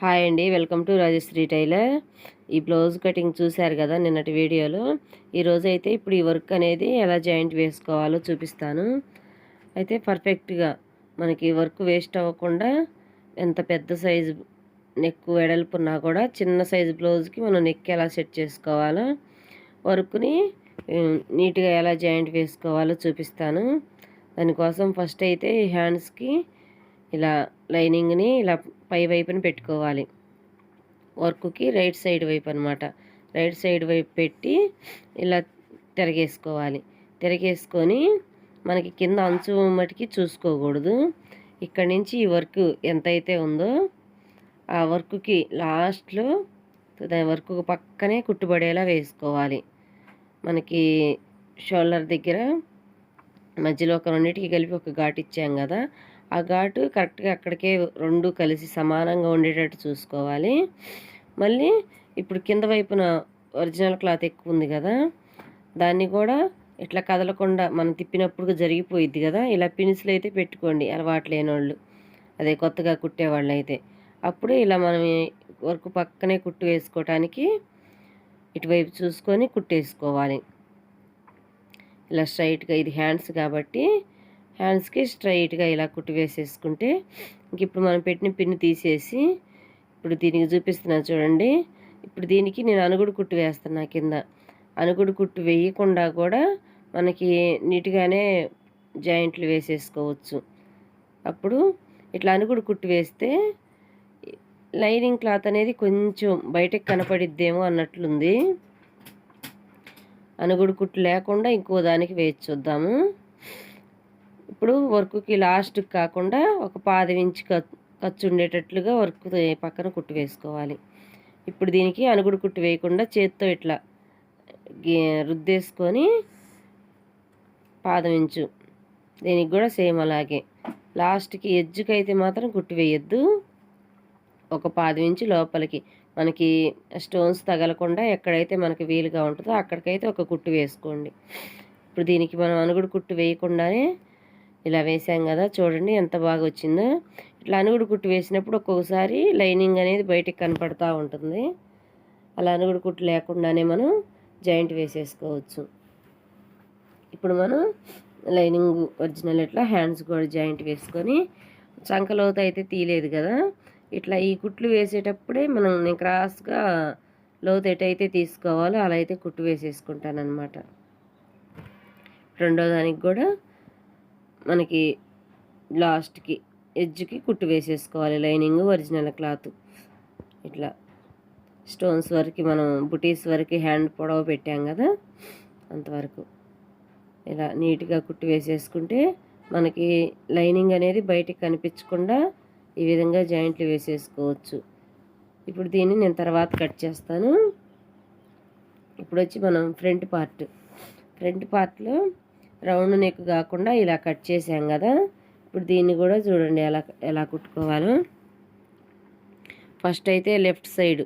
Hi అండి welcome to Rajashree tailor. ఈ blouse cutting చూశారు కదా నిన్నటి వీడియోలో. ఈరోజు అయితే ఇప్పుడు ఈ వర్క్ అనేది ఎలా జాయింట్ వేసుకోవాలో చూపిస్తాను. అయితే పర్ఫెక్ట్గా మనకి వర్క్ వేస్ట్ అవ్వకుండా ఎంత పెద్ద సైజు నెక్ వెడల్పున్నా కూడా చిన్న సైజు బ్లౌజ్కి మనం నెక్ ఎలా సెట్ చేసుకోవాలో వర్క్ని నీట్గా ఎలా జాయింట్ వేసుకోవాలో చూపిస్తాను. దానికోసం ఫస్ట్ అయితే ఈ హ్యాండ్స్కి ఇలా లైనింగ్ని ఇలా పై వైపున పెట్టుకోవాలి. వర్క్కి రైట్ సైడ్ వైపు అనమాట రైట్ సైడ్ వైపు పెట్టి ఇలా తిరగేసుకోవాలి. తిరగేసుకొని మనకి కింద అంచు మటుకి చూసుకోకూడదు. ఇక్కడి నుంచి ఈ వర్క్ ఎంతైతే ఉందో ఆ వర్క్కి లాస్ట్లో దాని వర్క్ పక్కనే కుట్టుబడేలా వేసుకోవాలి. మనకి షోల్డర్ దగ్గర మధ్యలో ఒక రెండింటికి కలిపి ఒక ఘాట్ ఇచ్చాం కదా ఆ ఘాటు కరెక్ట్గా అక్కడికే రెండు కలిసి సమానంగా ఉండేటట్టు చూసుకోవాలి. మళ్ళీ ఇప్పుడు కింద వైపున ఒరిజినల్ క్లాత్ ఎక్కువ ఉంది కదా దాన్ని కూడా ఇట్లా కదలకుండా మనం తిప్పినప్పుడు జరిగిపోయిద్ది కదా ఇలా పిన్స్లు అయితే పెట్టుకోండి అలవాటు లేని వాళ్ళు అదే కొత్తగా కుట్టేవాళ్ళు అయితే అప్పుడు ఇలా మనం వర్క్ పక్కనే కుట్టు వేసుకోవటానికి ఇటువైపు చూసుకొని కుట్టేసుకోవాలి. ఇలా స్ట్రైట్గా ఇది హ్యాండ్స్ కాబట్టి హ్యాండ్స్కి స్ట్రైట్గా ఇలా కుట్టి వేసేసుకుంటే ఇంక ఇప్పుడు మనం పెట్టిన పిన్ తీసేసి ఇప్పుడు దీనికి చూపిస్తున్నాను చూడండి. ఇప్పుడు దీనికి నేను అనుగుడు కుట్టు వేస్తున్నా కింద. అనుగుడు కుట్టు వేయకుండా కూడా మనకి నీట్గానే జాయింట్లు వేసేసుకోవచ్చు. అప్పుడు ఇట్లా అనుగుడు కుట్టు వేస్తే లైనింగ్ క్లాత్ అనేది కొంచెం బయటకు కనపడిద్దేమో అన్నట్లుంది. అనుగుడు కుట్టు లేకుండా ఇంకో దానికి వేసి చూద్దాము. ఇప్పుడు వర్క్కి లాస్ట్ కాకుండా ఒక పాదం ఇంచు ఖర్చు ఉండేటట్లుగా వర్క్ పక్కన కుట్టు వేసుకోవాలి. ఇప్పుడు దీనికి అనుగుడు కుట్టు వేయకుండా చేత్తో ఇట్లా రుద్దేసుకొని పాదం ఇంచు. దీనికి కూడా సేమ్ అలాగే. లాస్ట్కి ఎడ్జ్కి అయితే మాత్రం కుట్టు వేయొద్దు. ఒక పాదం ఇంచు లోపలికి. మనకి స్టోన్స్ తగలకుండా ఎక్కడైతే మనకి వీలుగా ఉంటుందో అక్కడికైతే ఒక కుట్టు వేసుకోండి. ఇప్పుడు దీనికి మనం అనుగుడు కుట్టు వేయకుండానే ఇలా వేసాం కదా చూడండి ఎంత బాగా వచ్చిందో. ఇట్లా అనుగుడు కుట్టు వేసినప్పుడు ఒక్కొక్కసారి లైనింగ్ అనేది బయటికి కనపడుతూ ఉంటుంది. అలా అనుగుడు కుట్టు లేకుండానే మనం జాయింట్ వేసేసుకోవచ్చు. ఇప్పుడు మనం లైనింగ్ ఒరిజినల్ ఇట్లా హ్యాండ్స్ కూడా జాయింట్ వేసుకొని చంకలోత అయితే తీయలేదు కదా. ఇట్లా ఈ కుట్లు వేసేటప్పుడే మనం నేను క్రాస్గా లోతు ఎటైతే తీసుకోవాలో అలా అయితే కుట్టు వేసేసుకుంటాను అనమాట రెండో దానికి కూడా మనకి లాస్ట్కి ఎడ్జ్కి కుట్టు వేసేసుకోవాలి. Lining original cloth. ఇట్లా స్టోన్స్ వరకు మనం బుటీస్ వరకు హ్యాండ్ పొడవ పెట్టాం కదా అంతవరకు. ఇలా నీట్గా కుట్టు వేసేసుకుంటే మనకి లైనింగ్ అనేది బయటికి కనిపించకుండా ఈ విధంగా జాయింట్లు వేసేసుకోవచ్చు. ఇప్పుడు దీన్ని నేను తర్వాత కట్ చేస్తాను. ఇప్పుడు వచ్చి మనం ఫ్రంట్ పార్ట్. ఫ్రంట్ పార్ట్లో రౌండ్ నెక్ కాకుండా ఇలా కట్ చేసాం కదా. ఇప్పుడు దీన్ని కూడా చూడండి ఎలా ఎలా కుట్టుకోవాలో. ఫస్ట్ అయితే left side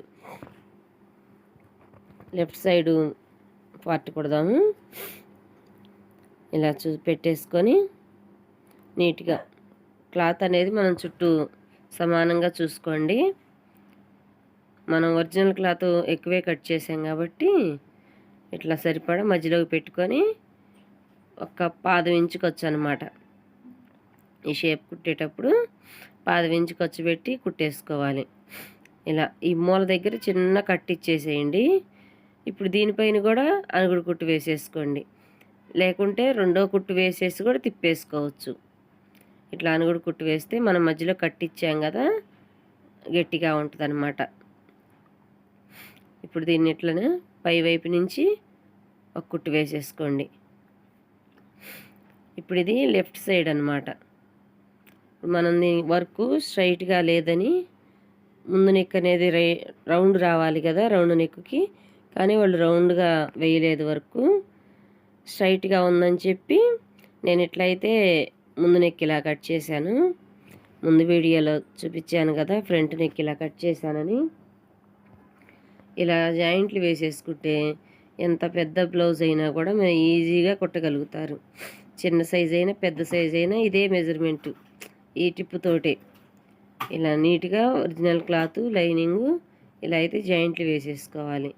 left side part కుడదాము. ఇలా చూ పెట్టేసుకొని నీట్గా క్లాత్ అనేది మనం చుట్టూ సమానంగా చూసుకోండి. మనం ఒరిజినల్ క్లాత్ ఎక్కువే కట్ చేసాం కాబట్టి ఇట్లా సరిపడా మధ్యలోకి పెట్టుకొని ఒక పాదం ఇంచుకొచ్చు అనమాట ఈ షేప్ కుట్టేటప్పుడు పాదం ఇంచుకొచ్చు పెట్టి కుట్టేసుకోవాలి. ఇలా ఈ మూల దగ్గర చిన్న కట్టిచ్చేసేయండి ఇప్పుడు దీనిపైన కూడా అనుగుడు కుట్టు వేసేసుకోండి. లేకుంటే రెండో కుట్టు వేసేసి కూడా తిప్పేసుకోవచ్చు. ఇట్లా అనుగుడు కుట్టు వేస్తే మనం మధ్యలో కట్టిచ్చాం కదా గట్టిగా ఉంటుంది అనమాట ఇప్పుడు దీన్ని ఇట్లనే పై వైపు నుంచి ఒక కుట్టు వేసేసుకోండి. ఇప్పుడు ఇది లెఫ్ట్ సైడ్ అనమాట మనం వర్క్ స్ట్రైట్గా లేదని ముందు నెక్ అనేది రౌండ్ రావాలి కదా రౌండ్ నెక్కి కానీ వాళ్ళు రౌండ్గా వేయలేదు వర్క్. స్ట్రైట్గా ఉందని చెప్పి నేను ఎట్లయితే ముందు నెక్ ఇలా కట్ చేశాను. ముందు వీడియోలో చూపించాను కదా ఫ్రంట్ నెక్ ఇలా కట్ చేశానని. ఇలా జాయింట్లు వేసేసుకుంటే ఎంత పెద్ద బ్లౌజ్ అయినా కూడా మేము ఈజీగా కుట్టగలుగుతారు. చిన్న సైజ్ అయినా పెద్ద సైజ్ అయినా ఇదే మెజర్మెంటు ఈ టిప్పుతోటే ఇలా నీట్గా ఒరిజినల్ క్లాత్ లైనింగ్ ఇలా అయితే జాయింట్లు వేసేసుకోవాలి.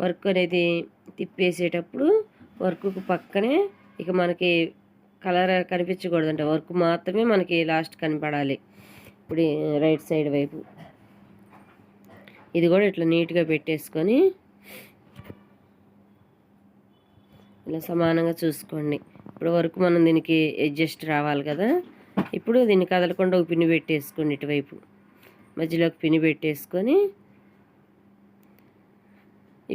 వర్క్ అనేది తిప్పేసేటప్పుడు వర్క్కు పక్కనే ఇక మనకి కలర్ కనిపించకూడదు అంటే వర్క్ మాత్రమే మనకి లాస్ట్ కనపడాలి. ఇప్పుడు రైట్ సైడ్ వైపు. ఇది కూడా ఇట్లా నీట్గా పెట్టేసుకొని ఇలా సమానంగా చూసుకోండి. ఇప్పుడు వరకు మనం దీనికి అడ్జస్ట్ రావాలి కదా. ఇప్పుడు దీన్ని కదలకుండా ఒక పిన్ని పెట్టేసుకోండి ఇటువైపు. మధ్యలోకి పిన్ని పెట్టేసుకొని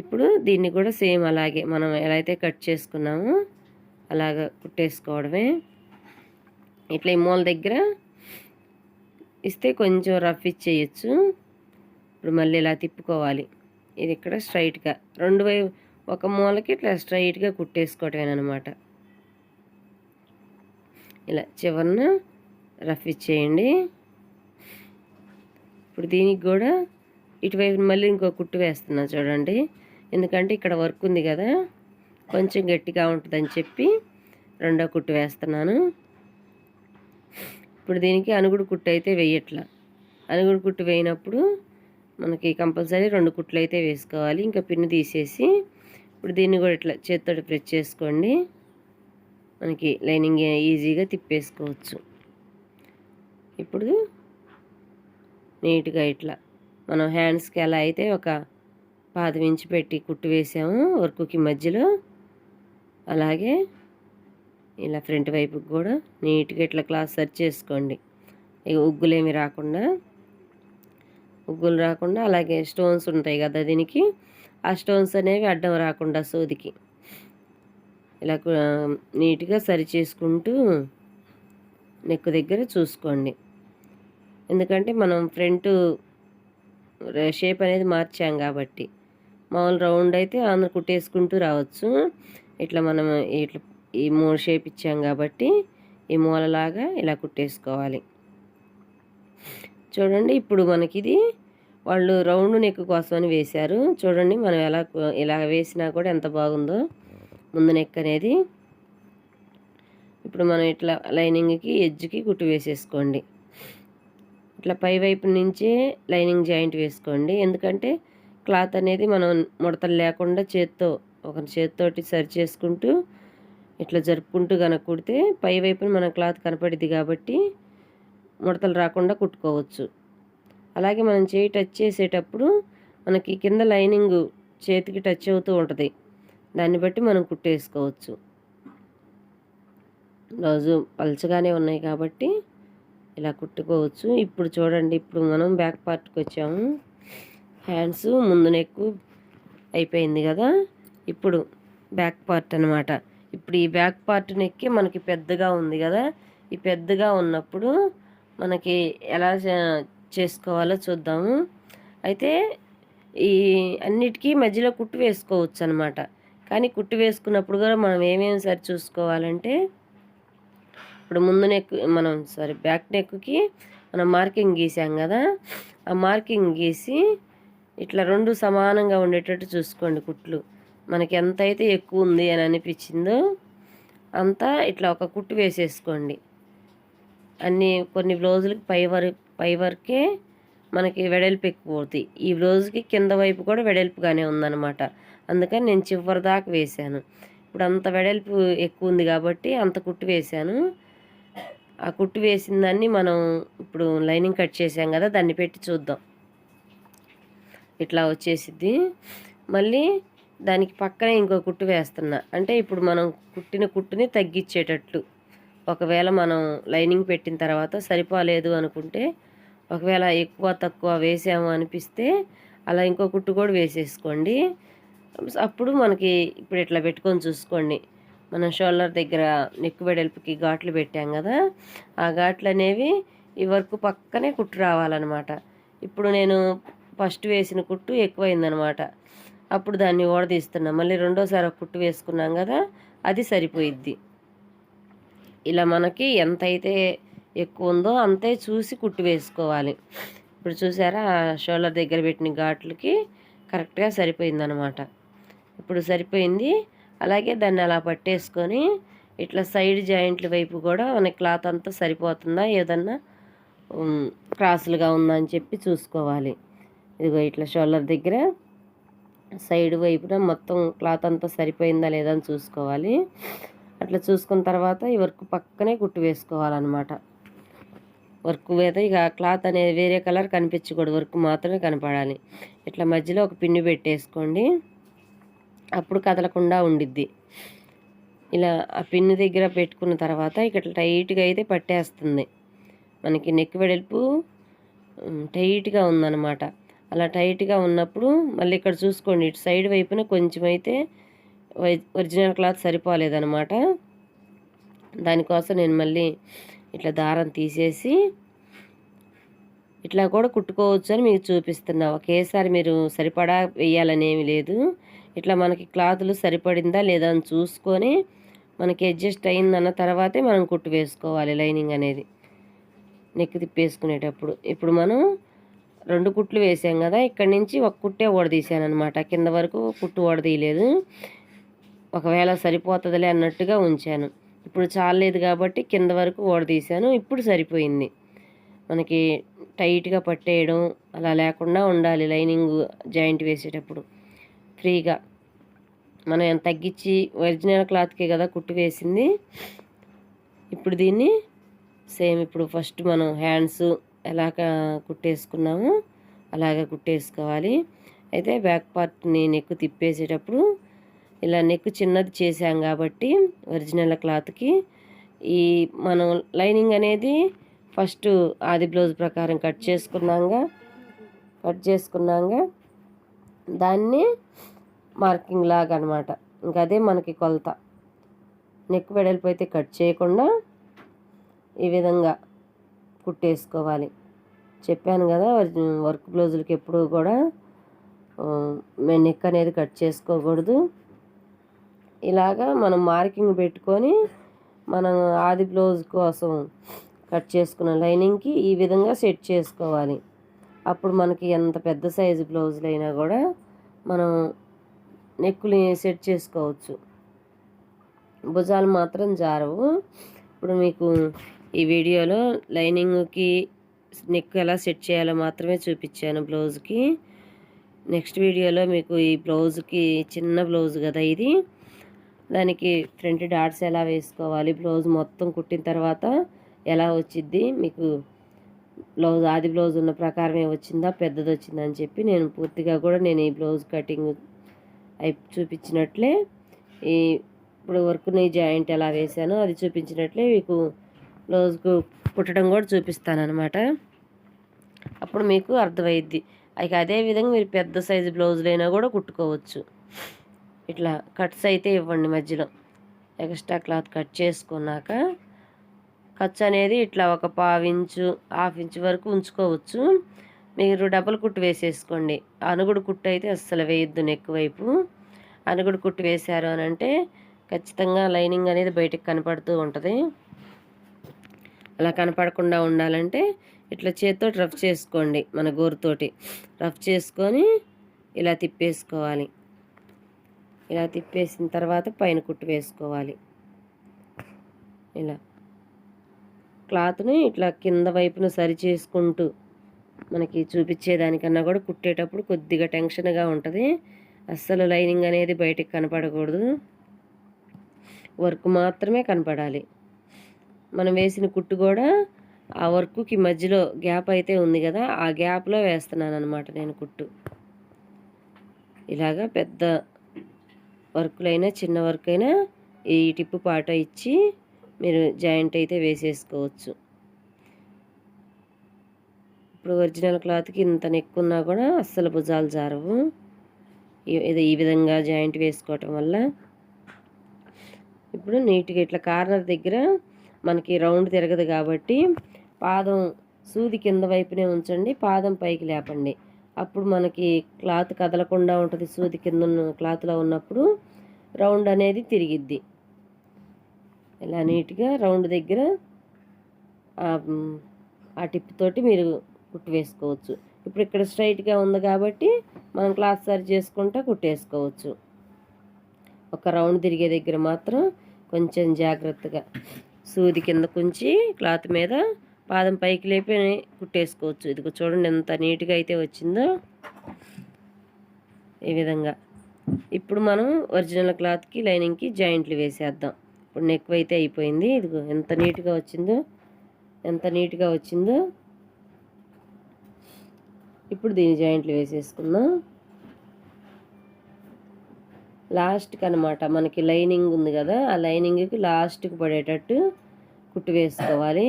ఇప్పుడు దీన్ని కూడా సేమ్ అలాగే మనం ఎలా అయితే కట్ చేసుకున్నామో అలాగ కుట్టేసుకోవడమే. ఇట్లా ఈ మూల దగ్గర ఇస్తే కొంచెం రఫ్ ఇచ్చేయచ్చు. ఇప్పుడు మళ్ళీ ఇలా తిప్పుకోవాలి. ఇది ఇక్కడ స్ట్రైట్గా రెండు వైపు ఒక మూలకి ఇట్లా స్ట్రైట్గా కుట్టేసుకోవటమేనమాట ఇలా చివరిన రఫ్ ఇచ్చేయండి. ఇప్పుడు దీనికి కూడా ఇటువైపు మళ్ళీ ఇంకో కుట్టు వేస్తున్నా చూడండి. ఎందుకంటే ఇక్కడ వర్క్ ఉంది కదా కొంచెం గట్టిగా ఉంటుందని చెప్పి రెండో కుట్టు వేస్తున్నాను. ఇప్పుడు దీనికి అనుగుడు కుట్టు అయితే వేయట్లా. అనుగుడు కుట్టు వేయినప్పుడు మనకి కంపల్సరీ రెండు కుట్లు అయితే వేసుకోవాలి. ఇంకా పిన్ను తీసేసి ఇప్పుడు దీన్ని కూడా ఇట్లా చేత్తోటి ప్రెస్ చేసుకోండి. మనకి లైనింగ్ ఈజీగా తిప్పేసుకోవచ్చు. ఇప్పుడు నీట్గా ఇట్లా మనం హ్యాండ్స్కి ఎలా అయితే ఒక పాదం ఇంచి పెట్టి కుట్టు వేసాము వర్క్కి మధ్యలో. అలాగే ఇలా ఫ్రంట్ వైపుకి కూడా నీట్గా ఇట్లా క్లాస్ సర్చ్ చేసుకోండి. ఇక ఉగ్గులేమి రాకుండా ఉగ్గులు రాకుండా అలాగే స్టోన్స్ ఉంటాయి కదా దీనికి. ఆ స్టోన్స్ అనేవి అడ్డం రాకుండా సోదికి. ఇలా నీట్గా సరి చేసుకుంటూ నెక్ దగ్గర చూసుకోండి. ఎందుకంటే మనం ఫ్రంట్ షేప్ అనేది మార్చాం కాబట్టి. మామూలు రౌండ్ అయితే ఆంధ్ర కుట్టేసుకుంటూ రావచ్చు. ఇట్లా మనం ఇట్లా ఈ మూడు షేప్ ఇచ్చాం కాబట్టి ఈ మూలలాగా ఇలా కుట్టేసుకోవాలి. చూడండి ఇప్పుడు మనకి ఇది వాళ్ళు రౌండ్ నెక్ కోసం అని వేశారు. చూడండి మనం ఎలా ఇలా వేసినా కూడా ఎంత బాగుందో. ముందు నెక్ అనేది ఇప్పుడు మనం ఇట్లా లైనింగ్కి ఎడ్జ్కి కుట్టు వేసేసుకోండి. ఇట్లా పై వైపు నుంచే లైనింగ్ జాయింట్ వేసుకోండి. ఎందుకంటే క్లాత్ అనేది మనం ముడతలు లేకుండా చేత్తో ఒక చేత్తోటి సరి చేసుకుంటూ ఇట్లా జరుపుకుంటూ కనుక కుడితే పై వైపున మన క్లాత్ కనపడిద్ది కాబట్టి ముడతలు రాకుండా కుట్టుకోవచ్చు. అలాగే మనం చేయి టచ్ చేసేటప్పుడు మనకి కింద లైనింగ్ చేతికి టచ్ అవుతూ ఉంటుంది. దాన్ని బట్టి మనం కుట్టేసుకోవచ్చు. బ్లౌజు పలచగానే ఉన్నాయి కాబట్టి ఇలా కుట్టుకోవచ్చు. ఇప్పుడు చూడండి ఇప్పుడు మనం బ్యాక్ పార్ట్కి వచ్చాము. హ్యాండ్స్ ముందు నెక్కు అయిపోయింది కదా? ఇప్పుడు బ్యాక్ పార్ట్ అనమాట ఇప్పుడు ఈ బ్యాక్ పార్ట్ నెక్కి మనకి పెద్దగా ఉంది కదా? ఈ పెద్దగా ఉన్నప్పుడు మనకి ఎలా చేసుకోవాలో చూద్దాము. అయితే ఈ అన్నిటికీ మధ్యలో కుట్టు వేసుకోవచ్చు అనమాట కానీ కుట్టు వేసుకున్నప్పుడు కూడా మనం ఏమేమి సరి చూసుకోవాలంటే ఇప్పుడు ముందు నెక్ మనం సారీ బ్యాక్ నెక్కి మనం మార్కింగ్ గీసాం కదా ఆ మార్కింగ్ గీసి ఇట్లా రెండు సమానంగా ఉండేటట్టు చూసుకోండి కుట్లు. మనకి ఎంత అయితే ఎక్కువ ఉంది అని అనిపించిందో అంతా ఇట్లా ఒక కుట్టు వేసేసుకోండి. అన్ని కొన్ని బ్లౌజులకి పై వరకు పై వరకే మనకి వెడల్పు ఎక్కువ అవుతాయి ఈ బ్లౌజ్కి కింద వైపు కూడా వెడల్పుగానే ఉందన్నమాట. అందుకని నేను చివరి దాకా వేశాను. ఇప్పుడు అంత వెడల్పు ఎక్కువ ఉంది కాబట్టి అంత కుట్టు వేశాను. ఆ కుట్టు వేసిన దాన్ని మనం ఇప్పుడు లైనింగ్ కట్ చేసాం కదా దాన్ని పెట్టి చూద్దాం. ఇట్లా వచ్చేసిద్ది. మళ్ళీ దానికి పక్కనే ఇంకో కుట్టు వేస్తున్నా. అంటే ఇప్పుడు మనం కుట్టిన కుట్టుని తగ్గించేటట్లు. ఒకవేళ మనం లైనింగ్ పెట్టిన తర్వాత సరిపోలేదు అనుకుంటే ఒకవేళ ఎక్కువ తక్కువ వేసాము అనిపిస్తే అలా ఇంకో కుట్టు కూడా వేసేసుకోండి. అప్పుడు మనకి ఇప్పుడు ఇట్లా పెట్టుకొని చూసుకోండి. మనం షోల్డర్ దగ్గర నెక్ వెడల్పుకి ఘాట్లు పెట్టాం కదా ఆ ఘాట్లు అనేవి ఈ వర్క్ పక్కనే కుట్టు రావాలన్నమాట. ఇప్పుడు నేను ఫస్ట్ వేసిన కుట్టు ఎక్కువైందనమాట అప్పుడు దాన్ని ఓడదీస్తున్నా మళ్ళీ రెండోసారి ఒక కుట్టు వేసుకున్నాం కదా అది సరిపోయిద్ది. ఇలా మనకి ఎంతైతే ఎక్కువ ఉందో అంతే చూసి కుట్టు వేసుకోవాలి. ఇప్పుడు చూసారా షోల్డర్ దగ్గర పెట్టిన ఘాట్లకి కరెక్ట్గా సరిపోయిందనమాట ఇప్పుడు సరిపోయింది. అలాగే దాన్ని అలా పట్టేసుకొని ఇట్లా సైడ్ జాయింట్ల వైపు కూడా మన క్లాత్ అంతా సరిపోతుందా ఏదన్నా క్రాసులుగా ఉందా అని చెప్పి చూసుకోవాలి. ఇదిగో ఇట్లా షోల్డర్ దగ్గర సైడ్ వైపున మొత్తం క్లాత్ అంతా సరిపోయిందా లేదా అని చూసుకోవాలి. అట్లా చూసుకున్న తర్వాత ఈ వర్క్ పక్కనే కుట్టు వేసుకోవాలన్నమాట. వర్క్ మీద ఇక క్లాత్ అనేది వేరే కలర్ కనిపించకూడదు. వర్క్ మాత్రమే కనపడాలి. ఇట్లా మధ్యలో ఒక పిన్ను పెట్టేసుకోండి. అప్పుడు కదలకుండా ఉండిద్ది. ఇలా ఆ పిన్ను దగ్గర పెట్టుకున్న తర్వాత ఇక్కడ టైట్గా అయితే పట్టేస్తుంది. మనకి నెక్ వెడల్పు టైట్గా ఉందన్నమాట. అలా టైట్గా ఉన్నప్పుడు మళ్ళీ ఇక్కడ చూసుకోండి. ఇటు సైడ్ వైపున కొంచెం అయితే వై- ఒరిజినల్ క్లాత్ సరిపోలేదన్నమాట. దానికోసం నేను మళ్ళీ ఇట్లా దారం తీసేసి ఇట్లా కూడా కుట్టుకోవచ్చు అని మీకు చూపిస్తున్నా. ఒకేసారి మీరు సరిపడా వేయాలని లేదు. ఇట్లా మనకి క్లాతులు సరిపడిందా లేదా అని చూసుకొని మనకి అడ్జస్ట్ అయిందన్న తర్వాతే మనం కుట్టు వేసుకోవాలి లైనింగ్ అనేది. నెక్ తిప్పేసుకునేటప్పుడు. ఇప్పుడు మనం రెండు కుట్లు వేసాం కదా ఇక్కడి నుంచి ఒక కుట్టే ఓడదీసాను అనమాట కింద వరకు కుట్టు ఓడదీయలేదు ఒకవేళ సరిపోతుందిలే అన్నట్టుగా ఉంచాను. ఇప్పుడు చాలేదు కాబట్టి కింద వరకు ఓడదీశాను ఇప్పుడు సరిపోయింది. మనకి టైట్గా పట్టేయడం అలా లేకుండా ఉండాలి లైనింగ్ జాయింట్ వేసేటప్పుడు. ఫ్రీగా. మనం తగ్గించి ఒరిజినల్ క్లాత్కే కదా కుట్టు వేసింది. ఇప్పుడు దీన్ని సేమ్ ఇప్పుడు ఫస్ట్ మనం హ్యాండ్స్ ఎలా కుట్టేసుకున్నామో అలాగే కుట్టేసుకోవాలి. అయితే బ్యాక్ పార్ట్ని నెక్కు తిప్పేసేటప్పుడు ఇలా నెక్ చిన్నది చేసాం కాబట్టి ఒరిజినల్ క్లాత్కి. ఈ మనం లైనింగ్ అనేది ఫస్ట్ ఆది బ్లౌజ్ ప్రకారం కట్ చేసుకున్నాక కట్ చేసుకున్నాక దాన్ని మార్కింగ్ లాగా అనమాట ఇంకా అదే మనకి కొలత. నెక్ వెడల్పు అయితే కట్ చేయకుండా ఈ విధంగా కుట్టేసుకోవాలి. చెప్పాను కదా వర్క్- వర్క్ బ్లౌజులకి ఎప్పుడు కూడా నెక్ అనేది కట్ చేసుకోకూడదు. ఇలాగా మనం మార్కింగ్ పెట్టుకొని మనం ఆది బ్లౌజ్ కోసం కట్ చేసుకున్న లైనింగ్కి ఈ విధంగా సెట్ చేసుకోవాలి. అప్పుడు మనకి ఎంత పెద్ద సైజు బ్లౌజులు అయినా కూడా మనం నెక్కుని సెట్ చేసుకోవచ్చు. భుజాలు మాత్రం జారవు. ఇప్పుడు మీకు ఈ వీడియోలో లైనింగ్కి నెక్ ఎలా సెట్ చేయాలో మాత్రమే చూపించాను బ్లౌజ్కి. నెక్స్ట్ వీడియోలో మీకు ఈ బ్లౌజ్కి చిన్న బ్లౌజ్ కదా ఇది. దానికి ఫ్రంట్ డాట్స్ ఎలా వేసుకోవాలి? బ్లౌజ్ మొత్తం కుట్టిన తర్వాత ఎలా వచ్చిద్ది? మీకు బ్లౌజ్ ఆది బ్లౌజ్ ఉన్న ప్రకారమే వచ్చిందా? పెద్దది వచ్చిందా అని చెప్పి నేను పూర్తిగా కూడా నేను ఈ బ్లౌజ్ కటింగ్ అయి చూపించినట్లే ఈ ఇప్పుడు వర్క్ని జాయింట్ ఎలా వేసానో అది చూపించినట్లే మీకు బ్లౌజ్కు కుట్టడం కూడా చూపిస్తాను అనమాట అప్పుడు మీకు అర్థమైద్ది. అయితే అదే విధంగా మీరు పెద్ద సైజు బ్లౌజులైనా కూడా కుట్టుకోవచ్చు. ఇట్లా కట్స్ అయితే ఇవ్వండి మధ్యలో. ఎక్స్ట్రా క్లాత్ కట్ చేసుకున్నాక ఖర్చు అనేది ఇట్లా ఒక పావు ఇంచు హాఫ్ ఇంచు వరకు ఉంచుకోవచ్చు. మీరు డబుల్ కుట్టు వేసేసుకోండి. అనుగుడు కుట్టు అయితే అస్సలు వేయొద్దు నెక్ వైపు. అనుగుడు కుట్టు వేశారు అని అంటే ఖచ్చితంగా లైనింగ్ అనేది బయటకు కనపడుతూ ఉంటుంది. అలా కనపడకుండా ఉండాలంటే ఇట్లా చేత్తో రఫ్ చేసుకోండి మన గోరుతోటి. రఫ్ చేసుకొని ఇలా తిప్పేసుకోవాలి. ఇలా తిప్పేసిన తర్వాత పైన కుట్టు వేసుకోవాలి. ఇలా. క్లాత్ని ఇట్లా కింద వైపున సరి చేసుకుంటూ మనకి చూపించేదానికన్నా కూడా కుట్టేటప్పుడు కొద్దిగా టెన్షన్గా ఉంటుంది. అస్సలు లైనింగ్ అనేది బయటికి కనపడకూడదు. వర్క్ మాత్రమే కనపడాలి. మనం వేసిన కుట్టు కూడా ఆ వర్క్కి మధ్యలో గ్యాప్ అయితే ఉంది కదా ఆ గ్యాప్లో వేస్తున్నాను అనమాట నేను కుట్టు. ఇలాగా పెద్ద వర్కులైనా చిన్న వర్క్ అయినా ఈ టిప్పు పాట ఇచ్చి మీరు జాయింట్ అయితే వేసేసుకోవచ్చు. ఇప్పుడు ఒరిజినల్ క్లాత్కి ఇంత నెక్కున్నా కూడా అస్సలు భుజాలు జారవు. ఇది ఈ విధంగా జాయింట్ వేసుకోవటం వల్ల ఇప్పుడు నీట్గా ఇట్లా కార్నర్ దగ్గర మనకి రౌండ్ తిరగదు కాబట్టి పాదం సూది కింద వైపునే ఉంచండి పాదం పైకి లేపండి. అప్పుడు మనకి క్లాత్ కదలకుండా ఉంటుంది సూది కింద ఉన్న క్లాత్లో ఉన్నప్పుడు రౌండ్ అనేది తిరిగిద్ది. ఇలా నీట్గా రౌండ్ దగ్గర ఆ, టిప్తోటి ఆ టిప్ తోటి మీరు కుట్టు వేసుకోవచ్చు. ఇప్పుడు ఇక్కడ స్ట్రైట్గా ఉంది కాబట్టి మనం క్లాత్ సరి చేసుకుంటా కుట్టేసుకోవచ్చు. ఒక రౌండ్ తిరిగే దగ్గర మాత్రం కొంచెం జాగ్రత్తగా సూది కింద కుంచి క్లాత్ మీద పాదం పైకి లేపి కుట్టేసుకోవచ్చు. ఇదిగో చూడండి ఎంత నీట్గా అయితే వచ్చిందో. ఈ విధంగా. ఇప్పుడు మనం ఒరిజినల్ క్లాత్కి లైనింగ్కి జాయింట్లు వేసేద్దాం. ఇప్పుడు నెక్ అయితే అయిపోయింది. ఇదిగో ఎంత నీట్గా వచ్చిందో. ఎంత నీట్గా వచ్చిందో. ఇప్పుడు దీని జాయింట్లు వేసేసుకుందాం. లాస్ట్కి అనమాట మనకి లైనింగ్ ఉంది కదా. ఆ లైనింగ్కి లాస్ట్కి పడేటట్టు కుట్టు వేసుకోవాలి.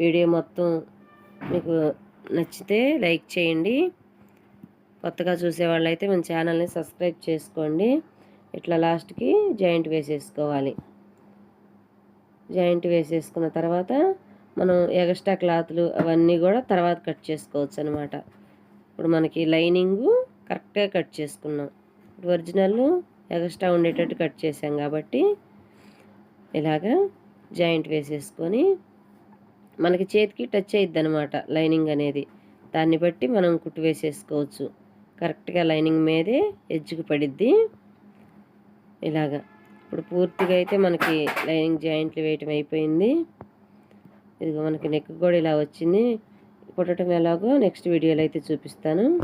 వీడియో మొత్తం మీకు నచ్చితే లైక్ చేయండి. కొత్తగా చూసేవాళ్ళైతే మన ఛానల్ని సబ్స్క్రైబ్ చేసుకోండి. ఇట్లా లాస్ట్కి జాయింట్ వేసేసుకోవాలి. జాయింట్ వేసేసుకున్న తర్వాత మనం ఎగస్ట్రా క్లాత్లు అవన్నీ కూడా తర్వాత కట్ చేసుకోవచ్చు అనమాట ఇప్పుడు మనకి లైనింగు కరెక్ట్గా కట్ చేసుకున్నాం. ఒరిజినల్ ఎగస్ట్రా ఉండేటట్టు కట్ చేసాం కాబట్టి ఇలాగా జాయింట్ వేసేసుకొని మనకి చేతికి టచ్ అయ్యిద్ది అనమాట లైనింగ్ అనేది. దాన్ని బట్టి మనం కుట్టు వేసేసుకోవచ్చు. కరెక్ట్గా లైనింగ్ మీదే ఎజ్జుకు పడిద్ది. ఇలాగా. ఇప్పుడు పూర్తిగా అయితే మనకి లైనింగ్ జాయింట్లు వేయటం అయిపోయింది. ఇదిగో మనకి నెక్ కూడా ఇలా వచ్చింది. కుట్టడం ఎలాగో నెక్స్ట్ వీడియోలో అయితే చూపిస్తాను.